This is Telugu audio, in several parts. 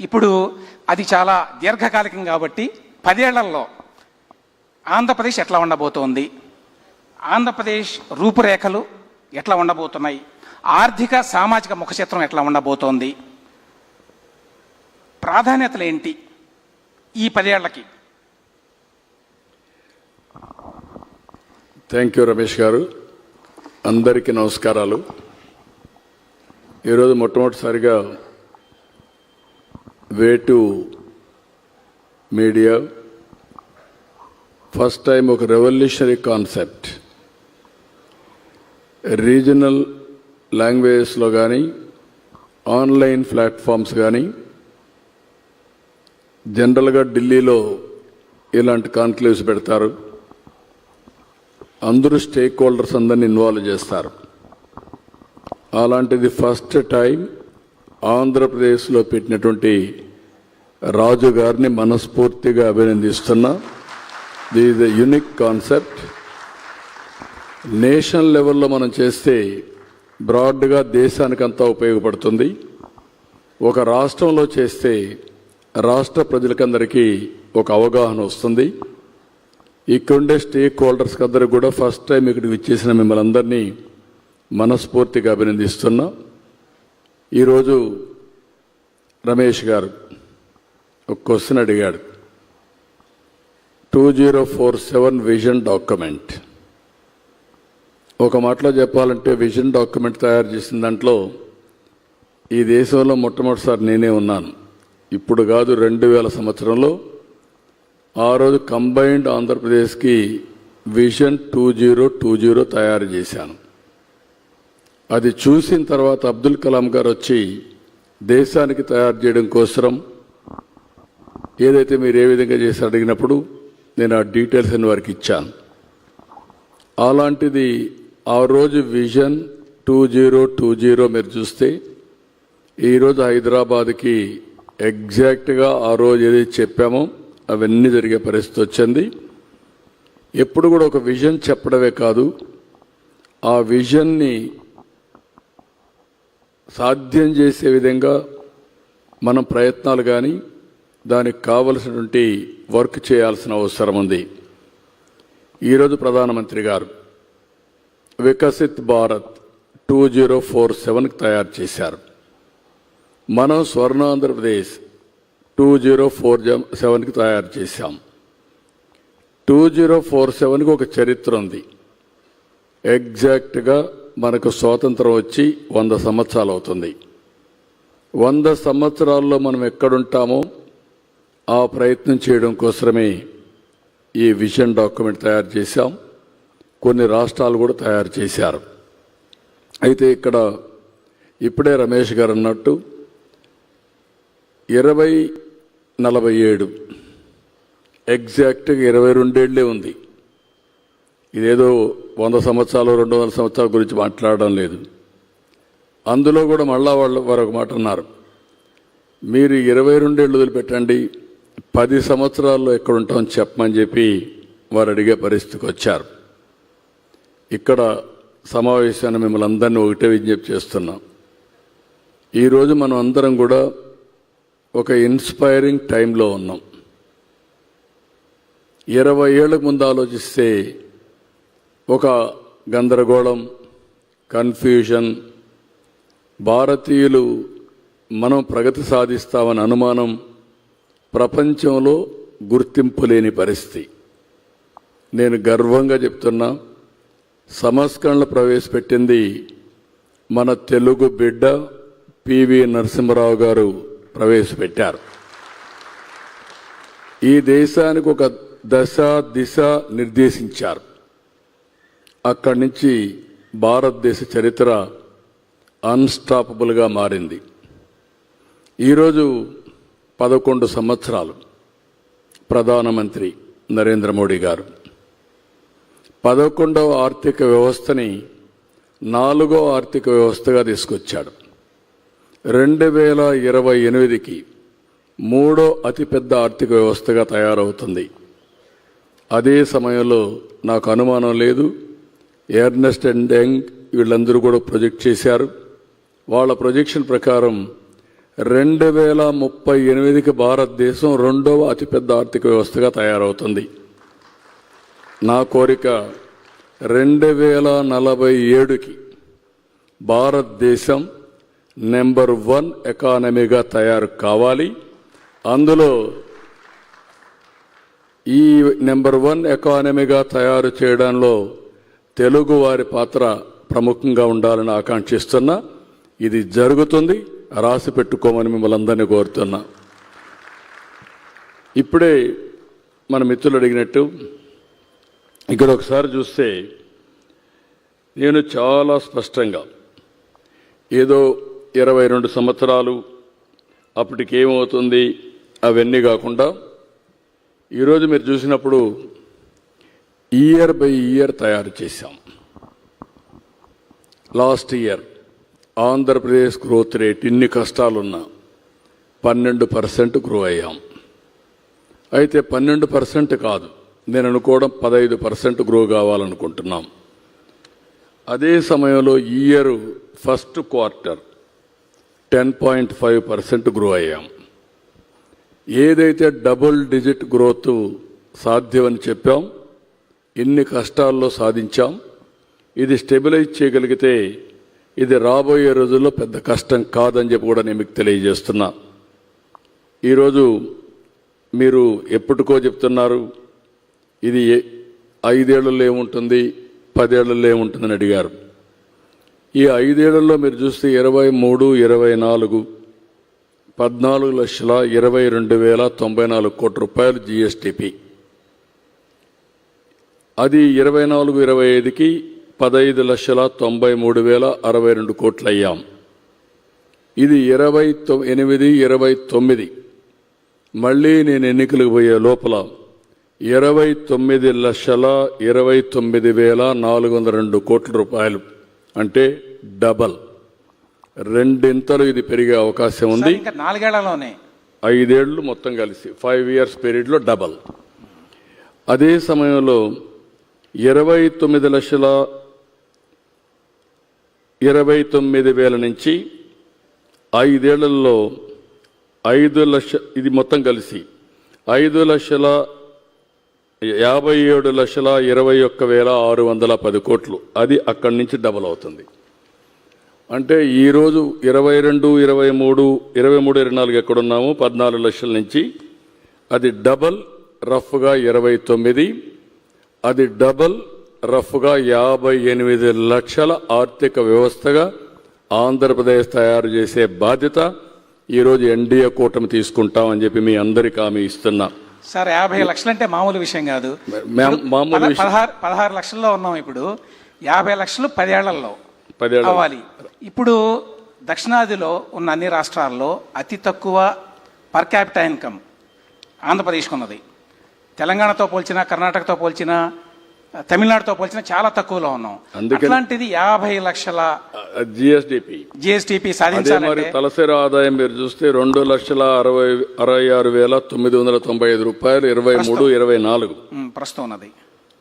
ఇప్పుడు అది చాలా దీర్ఘకాలికం కాబట్టి పదేళ్ళలో ఆంధ్రప్రదేశ్ ఎట్లా ఉండబోతోంది? ఆంధ్రప్రదేశ్ రూపురేఖలు ఎట్లా ఉండబోతున్నాయి? ఆర్థిక సామాజిక ముఖచిత్రం ఎట్లా ఉండబోతోంది? ప్రాధాన్యతలు ఏంటి ఈ పదేళ్ళకి? థ్యాంక్ యూ రమేష్ గారు. అందరికీ నమస్కారాలు. ఈరోజు మొట్టమొదటిసారిగా వేటు మీడియా. ఫస్ట్ టైం ఒక రెవల్యూషనరీ కాన్సెప్ట్. రీజనల్ లాంగ్వేజెస్లో కానీ ఆన్లైన్ ప్లాట్ఫామ్స్ కానీ జనరల్గా ఢిల్లీలో ఇలాంటి కాన్క్లేవ్స్ పెడతారు. అందరూ స్టేక్ హోల్డర్స్ అందరిని ఇన్వాల్వ్ చేస్తారు. అలాంటిది ఫస్ట్ టైం ఆంధ్రప్రదేశ్లో పెట్టినటువంటి రాజు గారిని మనస్ఫూర్తిగా అభినందిస్తున్నా. The is a unique concept national లెవెల్లో మనం చేస్తే బ్రాడ్గా దేశానికంతా ఉపయోగపడుతుంది. ఒక రాష్ట్రంలో చేస్తే రాష్ట్ర ప్రజలకందరికీ ఒక అవగాహన వస్తుంది. ఇక్కడుండే స్టేక్ హోల్డర్స్కి అందరికి కూడా ఫస్ట్ టైం ఇక్కడికి ఇచ్చేసిన మిమ్మల్ని అందరినీ మనస్ఫూర్తిగా అభినందిస్తున్నా. ఈరోజు రమేష్ గారు ఒక క్వశ్చన్ అడిగాడు. Two zero four seven vision document ఒక మాటలో చెప్పాలంటే విజన్ డాక్యుమెంట్ తయారు చేసిన దాంట్లో ఈ దేశంలో మొట్టమొదటిసారి నేనే ఉన్నాను. ఇప్పుడు కాదు రెండు వేల సంవత్సరంలో ఆ రోజు కంబైన్డ్ ఆంధ్రప్రదేశ్కి vision two zero two zero తయారు చేశాను. అది చూసిన తర్వాత అబ్దుల్ కలాం గారు వచ్చి దేశానికి తయారు చేయడం కోసం ఏదైతే మీరు ఏ విధంగా చేసి అడిగినప్పుడు నేను ఆ డీటెయిల్స్ అని వారికి ఇచ్చాను. అలాంటిది ఆ రోజు vision two zero two zero మీరు చూస్తే ఈరోజు హైదరాబాద్కి ఎగ్జాక్ట్గా ఆ రోజు ఏదైతే చెప్పామో అవన్నీ జరిగే పరిస్థితి వచ్చింది. ఎప్పుడు కూడా ఒక విజన్ చెప్పడమే కాదు ఆ విజన్ని సాధ్యం చేసే విధంగా మనం ప్రయత్నాలు కానీ దానికి కావలసినటువంటి వర్క్ చేయాల్సిన అవసరం ఉంది. ఈరోజు ప్రధానమంత్రి గారు Viksit Bharat two zero four సెవెన్కి తయారు చేశారు. మనం Swarna Andhra Pradesh two zero four సెవెన్కి తయారు చేశాం. టూ జీరో ఫోర్ సెవెన్కి ఒక చరిత్ర ఉంది. ఎగ్జాక్ట్గా మనకు స్వాతంత్రం వచ్చి వంద సంవత్సరాలు అవుతుంది వంద సంవత్సరాల్లో మనం ఎక్కడుంటామో ఆ ప్రయత్నం చేయడం కోసమే ఈ విజన్ డాక్యుమెంట్ తయారు చేశాం. కొన్ని రాష్ట్రాలు కూడా తయారు చేశారు. అయితే ఇక్కడ ఇప్పుడే రమేష్ గారు అన్నట్టు ఇరవై నలభై ఏడు ఎగ్జాక్ట్గా ఇరవై రెండేళ్ళే ఉంది. ఇదేదో వంద సంవత్సరాలు రెండు వందల సంవత్సరాల గురించి మాట్లాడడం లేదు. అందులో కూడా మళ్ళా వాళ్ళు వారు ఒక మాట అన్నారు. మీరు ఇరవై రెండేళ్ళు వదిలిపెట్టండి పది సంవత్సరాల్లో ఎక్కడ ఉంటామని చెప్పమని చెప్పి వారు అడిగే పరిస్థితికి వచ్చారు. ఇక్కడ సమావేశాన్ని మిమ్మల్ని అందరినీ ఒకటే విజ్ఞప్తి చేస్తున్నాం. ఈరోజు మనం అందరం కూడా ఒక ఇన్స్పైరింగ్ టైంలో ఉన్నాం. ఇరవై ఏళ్ళకు ముందు ఆలోచిస్తే ఒక గందరగోళం కన్ఫ్యూజన్ భారతీయులు మనం ప్రగతి సాధిస్తామని అనుమానం ప్రపంచంలో గుర్తింపు లేని పరిస్థితి. నేను గర్వంగా చెప్తున్నా సంస్కరణలు ప్రవేశపెట్టింది మన తెలుగు బిడ్డ పివి నరసింహరావు గారు ప్రవేశపెట్టారు. ఈ దేశానికి ఒక దశ దిశ నిర్దేశించారు. అక్కడి నుంచి భారతదేశ చరిత్ర అన్స్టాపబుల్గా మారింది. ఈరోజు పదకొండు సంవత్సరాలు ప్రధానమంత్రి నరేంద్ర మోడీ గారు. పదకొండవ ఆర్థిక వ్యవస్థని నాలుగో ఆర్థిక వ్యవస్థగా తీసుకొచ్చాడు. రెండు వేల ఇరవై ఎనిమిదికి మూడో అతిపెద్ద ఆర్థిక వ్యవస్థగా తయారవుతుంది. అదే సమయంలో నాకు అనుమానం లేదు. ఎర్నెస్ట్ అండ్ యంగ్ వీళ్ళందరూ కూడా ప్రొజెక్ట్ చేశారు. వాళ్ళ ప్రొజెక్షన్ ప్రకారం రెండు వేల ముప్పై ఎనిమిదికి భారతదేశం రెండవ అతిపెద్ద ఆర్థిక వ్యవస్థగా తయారవుతుంది. నా కోరిక రెండు వేల నలభై ఏడుకి భారతదేశం నెంబర్ వన్ ఎకానమీగా తయారు కావాలి. అందులో ఈ నెంబర్ వన్ ఎకానమీగా తయారు చేయడంలో తెలుగు వారి పాత్ర ప్రముఖంగా ఉండాలని ఆకాంక్షిస్తున్నా ఇది జరుగుతుంది రాసి పెట్టుకోమని మిమ్మల్ని అందరినీ కోరుతున్నా. ఇప్పుడే మన మిత్రులు అడిగినట్టు ఇక్కడ ఒకసారి చూస్తే నేను చాలా స్పష్టంగా ఏదో ఇరవై రెండు సంవత్సరాలు అప్పటికేమవుతుంది అవన్నీ కాకుండా ఈరోజు మీరు చూసినప్పుడు ఇయర్ బై ఇయర్ తయారు చేశాం. Last year Andhra Pradesh growth rate ఇన్ని కష్టాలున్నా పన్నెండు పర్సెంట్ గ్రో అయ్యాం. అయితే పన్నెండు పర్సెంట్ కాదు నేను అనుకోవడం పదహైదు పర్సెంట్ గ్రో కావాలనుకుంటున్నాం. అదే సమయంలో ఈ year first quarter ten point five percent grow అయ్యాం. ఏదైతే డబుల్ డిజిట్ గ్రోత్ సాధ్యమని చెప్పాం ఇన్ని కష్టాల్లో సాధించాం? ఇది స్టెబిలైజ్ చేయగలిగితే ఇది రాబోయే రోజుల్లో పెద్ద కష్టం కాదని చెప్పి కూడా నేను మీకు తెలియజేస్తున్నా. ఈరోజు మీరు ఎప్పటికో చెప్తున్నారు ఇది ఏ- ఐదేళ్ళలో ఏముంటుంది పదేళ్ళలో ఏముంటుందని అడిగారు. ఈ ఐదేళ్ళలో మీరు చూస్తే ఇరవై మూడు ఇరవై నాలుగు పద్నాలుగు లక్షల ఇరవై రెండు వేల తొంభై నాలుగు కోట్ల రూపాయలు జిఎస్టిపి అది ఇరవై నాలుగు ఇరవై ఐదుకి పదహైదు లక్షల తొంభై మూడు వేల అరవై రెండు కోట్లు అయ్యాం ఇది ఇరవై తొ- ఎనిమిది ఇరవై తొమ్మిది. మళ్ళీ నేను ఎన్నికలకు పోయే లోపల ఇరవై తొమ్మిది లక్షల ఇరవై తొమ్మిది వేల నాలుగు వందల రెండు కోట్ల రూపాయలు. అంటే డబల్. రెండింతలు ఇది పెరిగే అవకాశం ఉంది. నాలుగేళ్ళలోనే. ఐదేళ్ళు మొత్తం కలిసి ఫైవ్ ఇయర్స్ పీరియడ్లో డబల్. అదే సమయంలో ఇరవై తొమ్మిది లక్షల ఇరవై తొమ్మిది వేల నుంచి ఐదేళ్ళలో ఐదు లక్ష ఇది మొత్తం కలిసి ఐదు లక్షల యాభై ఏడు లక్షల ఇరవై ఒక్క వేల ఆరు వందల పది కోట్లు. అది అక్కడి నుంచి డబల్ అవుతుంది. అంటే ఈరోజు ఇరవై రెండు ఇరవై మూడు ఇరవై మూడు ఇరవై నాలుగు ఎక్కడున్నాము పద్నాలుగు లక్షల నుంచి అది డబల్ రఫ్గా ఇరవై తొమ్మిది అది డబల్ రఫ్గా యాభై ఎనిమిది లక్షల ఆర్థిక వ్యవస్థగా ఆంధ్రప్రదేశ్ తయారు చేసే బాధ్యత ఈరోజు ఎన్డీఏ కూటమి తీసుకుంటామని చెప్పి మీ అందరికీ హామీ ఇస్తున్నా. సార్ యాభై లక్షలు అంటే మామూలు విషయం కాదు. మామూలు పదహారు పదహారు లక్షల్లో ఉన్నాం ఇప్పుడు. యాభై లక్షలు పదేళ్ళలో అవ్వాలి ఇప్పుడు దక్షిణాదిలో ఉన్న అన్ని రాష్ట్రాల్లో అతి తక్కువ పర్ క్యాపిటల్ ఇన్కమ్ ఆంధ్రప్రదేశ్కి ఉన్నది తెలంగాణతో పోల్చినా కర్ణాటకతో పోల్చినా తమిళనాడుతో పోల్చినా చాలా తక్కువలో ఉన్నాం. అట్లాంటిది యాభై లక్షల జిఎస్డిపి. మరి సాధించాలంటే తలసరి ఆదాయం మీరు చూస్తే రెండు లక్షల అరవై అరవై ఆరు వేల తొమ్మిది వందల తొంభై ఐదు రూపాయలు ఇరవై మూడు ఇరవై నాలుగు. ప్రస్తుతం ఉన్నది.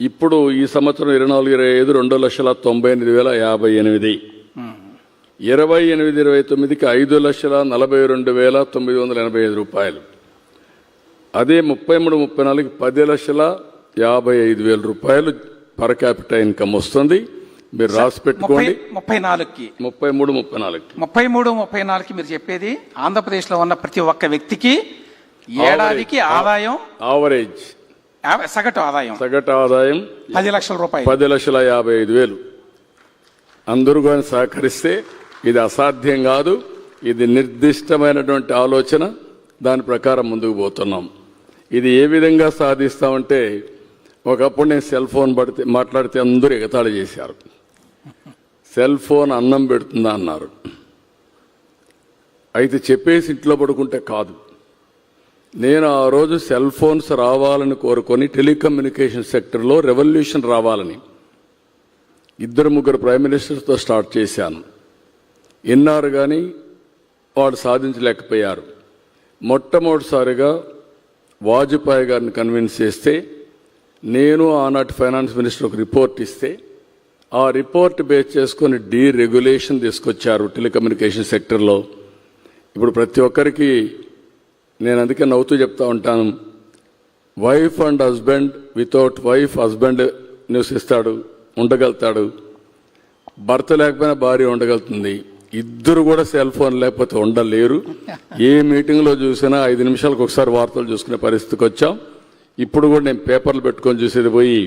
ఇప్పుడు ఈ సంవత్సరం ఇరవై నాలుగు ఇరవై ఐదు రెండు లక్షల తొంభై ఎనిమిది వేల యాభై ఎనిమిది. ఇరవై ఎనిమిది ఇరవై తొమ్మిదికి ఐదు లక్షల నలభై రెండు వేల తొమ్మిది వందల ఎనభై ఐదు రూపాయలు. అదే ముప్పై మూడు ముప్పై నాలుగు పది లక్షల యాభై ఐదు వేల రూపాయలు పర్ క్యాపిటల్ ఇన్కమ్ వస్తుంది. మీరు రాసి పెట్టుకోండి. ముప్పై నాలుగుకి. ముప్పై మూడు ముప్పై నాలుగు ముప్పై మూడు ముప్పై నాలుగుకి మీరు చెప్పేది ఆంధ్రప్రదేశ్లో ఉన్న ప్రతి ఒక్క వ్యక్తికి ఏడాదికి ఆదాయం ఆవరేజ్ సగటు ఆదాయం. సగటు ఆదాయం పది లక్షల రూపాయలు. పది లక్షల యాభై ఐదు వేలు. అందరూ కానీ సహకరిస్తే ఇది అసాధ్యం కాదు. ఇది నిర్దిష్టమైనటువంటి ఆలోచన. దాని ప్రకారం ముందుకు పోతున్నాం. ఇది ఏ విధంగా సాధిస్తామంటే ఒకప్పుడు నేను సెల్ ఫోన్ పడితే మాట్లాడితే అందరూ ఎగతాళి చేశారు. సెల్ ఫోన్ అన్నం పెడుతుందా అన్నారు. అయితే చెప్పేసి ఇంట్లో పడుకుంటే కాదు. నేను ఆ రోజు సెల్ ఫోన్స్ రావాలని కోరుకొని టెలికమ్యూనికేషన్ సెక్టర్లో రెవల్యూషన్ రావాలని ఇద్దరు ముగ్గురు ప్రైమ్ మినిస్టర్స్తో స్టార్ట్ చేశాను. విన్నారు కానీ వాడు సాధించలేకపోయారు. మొట్టమొదటిసారిగా వాజ్పేయి గారిని కన్విన్స్ చేస్తే నేను ఆనాటి ఫైనాన్స్ మినిస్టర్ ఒక రిపోర్ట్ ఇస్తే ఆ రిపోర్ట్ బేస్ చేసుకొని డీ రెగ్యులేషన్ తీసుకొచ్చారు టెలికమ్యూనికేషన్ సెక్టర్లో ఇప్పుడు ప్రతి ఒక్కరికి నేను అందుకే నవ్వుతూ చెప్తా ఉంటాను wife and husband without wife husband నివసిస్తాడు ఉండగలుగుతాడు. భర్త లేకపోయినా భార్య ఉండగలుగుతుంది. ఇద్దరు కూడా సెల్ ఫోన్ లేకపోతే ఉండలేరు. ఏ మీటింగ్లో చూసినా ఐదు నిమిషాలకు ఒకసారి వార్తలు చూసుకునే పరిస్థితికి వచ్చాం. ఇప్పుడు కూడా నేను పేపర్లు పెట్టుకొని చూసేది పోయి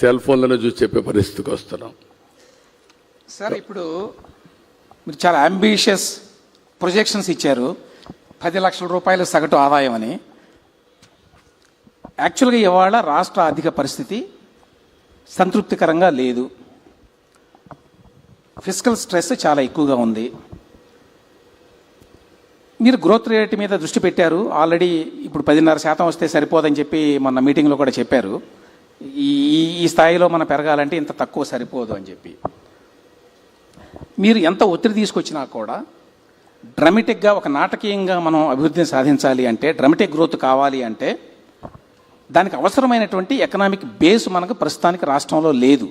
సెల్ ఫోన్లోనే చూసి చెప్పే పరిస్థితికి వస్తున్నాం. సార్ ఇప్పుడు మీరు చాలా అంబిషియస్ ప్రొజెక్షన్స్ ఇచ్చారు. పది లక్షల రూపాయల సగటు ఆదాయం అని. యాక్చువల్గా ఇవాళ రాష్ట్ర ఆర్థిక పరిస్థితి సంతృప్తికరంగా లేదు. ఫిజికల్ స్ట్రెస్ చాలా ఎక్కువగా ఉంది. మీరు గ్రోత్ రేట్ మీద దృష్టి పెట్టారు. ఆల్రెడీ ఇప్పుడు పదిన్నర శాతం వస్తే సరిపోదని చెప్పి మొన్న మీటింగ్లో కూడా చెప్పారు. ఈ ఈ- స్థాయిలో మనం పెరగాలంటే ఇంత తక్కువ సరిపోదు అని చెప్పి. మీరు ఎంత ఒత్తిడి తీసుకొచ్చినా కూడా డ్రమటిక్గా ఒక నాటకీయంగా మనం అభివృద్ధిని సాధించాలి అంటే డ్రమటిక్ గ్రోత్ కావాలి అంటే దానికి అవసరమైనటువంటి ఎకనామిక్ బేస్ మనకు ప్రస్తుతానికి రాష్ట్రంలో లేదు.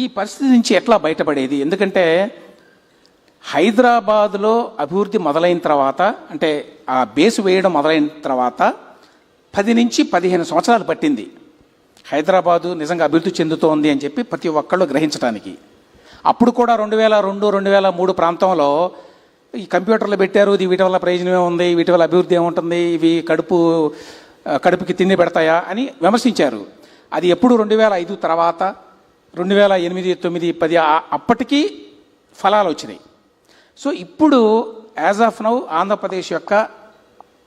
ఈ పరిస్థితి నుంచి ఎట్లా బయటపడేది? ఎందుకంటే హైదరాబాదులో అభివృద్ధి మొదలైన తర్వాత అంటే ఆ బేస్ వేయడం మొదలైన తర్వాత పది నుంచి పదిహేను సంవత్సరాలు పట్టింది. హైదరాబాదు నిజంగా అభివృద్ధి చెందుతోంది అని చెప్పి ప్రతి ఒక్కళ్ళు గ్రహించడానికి అప్పుడు కూడా రెండు వేల రెండు రెండు వేల మూడు ప్రాంతంలో ఈ కంప్యూటర్లు పెట్టారు ఇది వీటి వల్ల ప్రయోజనమే ఉంది వీటి వల్ల అభివృద్ధి ఏముంటుంది ఇవి కడుపు కడుపుకి తిండి పెడతాయా అని విమర్శించారు. అది ఎప్పుడు రెండు వేల ఐదు తర్వాత రెండు వేల ఎనిమిది తొమ్మిది పది అప్పటికీ ఫలాలు వచ్చినాయి. సో ఇప్పుడు యాజ్ ఆఫ్ నౌ ఆంధ్రప్రదేశ్ యొక్క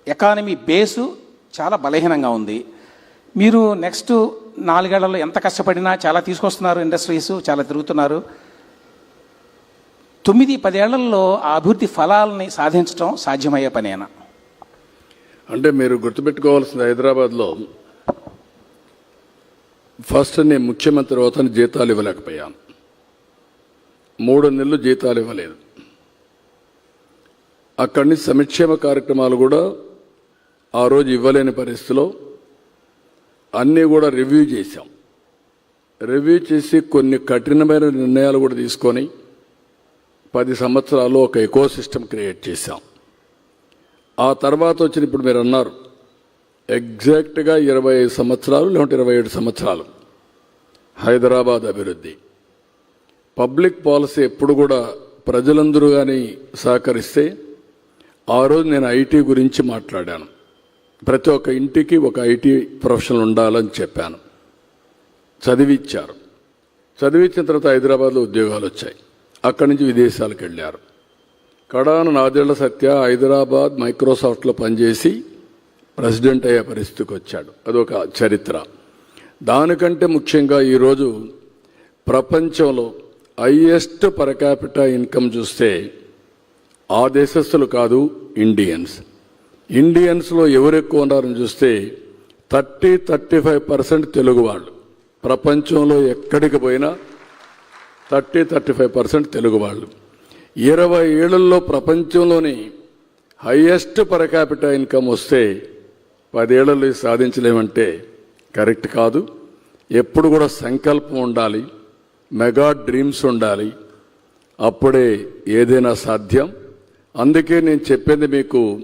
ఎకానమీ బేసు చాలా బలహీనంగా ఉంది. మీరు నెక్స్ట్ నాలుగేళ్ళలో ఎంత కష్టపడినా చాలా తీసుకొస్తున్నారు ఇండస్ట్రీస్ చాలా తిరుగుతున్నారు. తొమ్మిది పదేళ్ళలో ఆ అభివృద్ధి ఫలాలని సాధించడం సాధ్యమయ్యే పనేనా? అంటే మీరు గుర్తుపెట్టుకోవాల్సిన హైదరాబాద్లో ఫస్ట్ నేను ముఖ్యమంత్రి అవుతాను జీతాలు ఇవ్వలేకపోయాను. మూడు నెలలు జీతాలు ఇవ్వలేదు. అక్కడి నుంచి సంక్షేమ కార్యక్రమాలు కూడా ఆ రోజు ఇవ్వలేని పరిస్థితిలో అన్నీ కూడా రివ్యూ చేశాం. రివ్యూ చేసి కొన్ని కఠినమైన నిర్ణయాలు కూడా తీసుకొని పది సంవత్సరాలు ఒక ఎకో సిస్టమ్ క్రియేట్ చేశాం. ఆ తర్వాత వచ్చిన ఇప్పుడు మీరు అన్నారు ఎగ్జాక్ట్గా ఇరవై ఐదు సంవత్సరాలు లేకుంటే ఇరవై ఏడు సంవత్సరాలు. హైదరాబాద్ అభివృద్ధి. పబ్లిక్ పాలసీ ఎప్పుడు కూడా ప్రజలందరూ కానీ సహకరిస్తే ఆ రోజు నేను ఐటీ గురించి మాట్లాడాను. ప్రతి ఒక్క ఇంటికి ఒక ఐటీ ప్రొఫెషనల్ ఉండాలని చెప్పాను. చదివిచ్చారు. చదివించిన తర్వాత హైదరాబాద్లో ఉద్యోగాలు వచ్చాయి. అక్కడి నుంచి విదేశాలకు వెళ్ళారు. కడాన నాదేళ్ళ సత్య హైదరాబాద్ మైక్రోసాఫ్ట్లో పనిచేసి ప్రెసిడెంట్ అయ్యే పరిస్థితికి వచ్చాడు. అదొక చరిత్ర. దానికంటే ముఖ్యంగా ఈరోజు ప్రపంచంలో హైయెస్ట్ పర్ ఇన్కమ్ చూస్తే ఆ దేశస్తులు కాదు ఇండియన్స్. ఇండియన్స్లో ఎవరు ఎక్కువ ఉన్నారని చూస్తే thirty thirty five percent Telugu వాళ్ళు. ప్రపంచంలో ఎక్కడికి పోయినా thirty thirty five percent Telugu వాళ్ళు. ఇరవై ఏళ్ళల్లో ప్రపంచంలోని హైయెస్ట్ పర్ క్యాపిటల్ ఇన్కమ్ వస్తే పదేళ్ళలో సాధించలేమంటే కరెక్ట్ కాదు. ఎప్పుడు కూడా సంకల్పం ఉండాలి. మెగా డ్రీమ్స్ ఉండాలి. అప్పుడే ఏదైనా సాధ్యం. అందుకే నేను చెప్పింది మీకు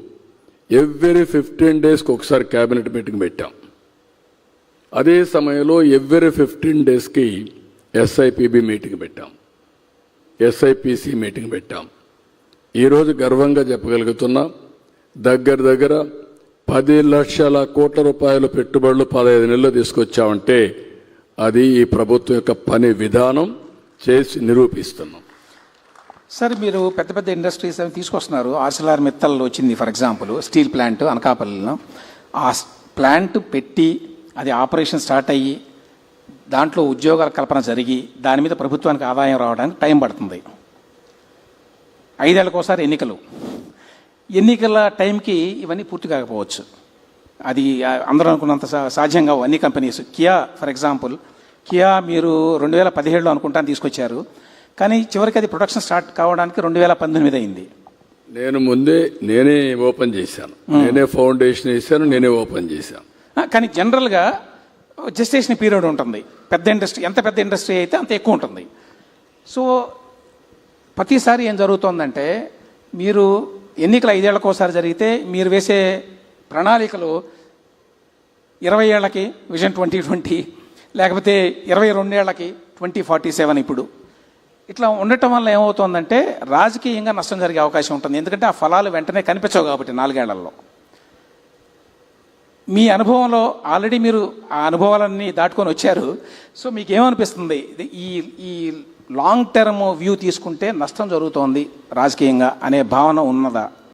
ఎవ్రీ ఫిఫ్టీన్ డేస్కి ఒకసారి క్యాబినెట్ మీటింగ్ పెట్టాం. అదే సమయంలో ఎవ్రీ ఫిఫ్టీన్ డేస్కి ఎస్ఐపిబి మీటింగ్ పెట్టాం. ఎస్ఐపిసి మీటింగ్ పెట్టాం. ఈరోజు గర్వంగా చెప్పగలుగుతున్నా దగ్గర దగ్గర పది లక్షల కోట్ల రూపాయల పెట్టుబడులు పదహైదు నెలలు తీసుకొచ్చామంటే అది ఈ ప్రభుత్వం యొక్క పని విధానం చేసి నిరూపిస్తున్నాం. సార్ మీరు పెద్ద పెద్ద ఇండస్ట్రీస్ అవి తీసుకొస్తున్నారు. ఆర్సిలార్ మిత్తల్లో వచ్చింది ఫర్ ఎగ్జాంపుల్. స్టీల్ ప్లాంట్ అనకాపల్లిలో. ఆ ప్లాంట్ పెట్టి అది ఆపరేషన్ స్టార్ట్ అయ్యి దాంట్లో ఉద్యోగాల కల్పన జరిగి దాని మీద ప్రభుత్వానికి ఆదాయం రావడానికి టైం పడుతుంది. ఐదేళ్ళకోసారి ఎన్నికలు. ఎన్నికల టైంకి ఇవన్నీ పూర్తి కాకపోవచ్చు. అది అందరూ అనుకున్నంత సా- సాధ్యం కావు అన్ని companies. Kia for example. Kia మీరు రెండు వేల పదిహేడులో అనుకుంటాను తీసుకొచ్చారు. కానీ చివరికి అది ప్రొడక్షన్ స్టార్ట్ కావడానికి రెండు వేల పంతొమ్మిది అయింది. నేను ముందే నేనే ఓపెన్ చేశాను. నేనే ఫౌండేషన్ వేశాను నేనే ఓపెన్ చేశాను. కానీ జనరల్గా జెస్టేషన్ పీరియడ్ ఉంటుంది. పెద్ద ఇండస్ట్రీ ఎంత పెద్ద ఇండస్ట్రీ అయితే అంత ఎక్కువ ఉంటుంది. సో ప్రతిసారి ఏం జరుగుతోందంటే మీరు ఎన్నికలు ఐదేళ్ళకోసారి జరిగితే మీరు వేసే ప్రణాళికలు ఇరవై ఏళ్ళకి విజన్ ట్వంటీ ట్వంటీ లేకపోతే ఇరవై రెండేళ్ళకి ట్వంటీ ఫార్టీ సెవెన్ ఇప్పుడు. ఇట్లా ఉండటం వల్ల ఏమవుతుందంటే రాజకీయంగా నష్టం జరిగే అవకాశం ఉంటుంది. ఎందుకంటే ఆ ఫలాలు వెంటనే కనిపించవు కాబట్టి నాలుగేళ్ళలో. మీ అనుభవంలో ఆల్రెడీ మీరు ఆ అనుభవాలన్నీ దాటుకొని వచ్చారు. సో మీకు ఏమనిపిస్తుంది ఇది ఈ ఈ లాంగ్ టర్మ్ వ్యూ తీసుకుంటే నష్టం జరుగుతోంది రాజకీయంగా అనే భావన ఉన్నదా?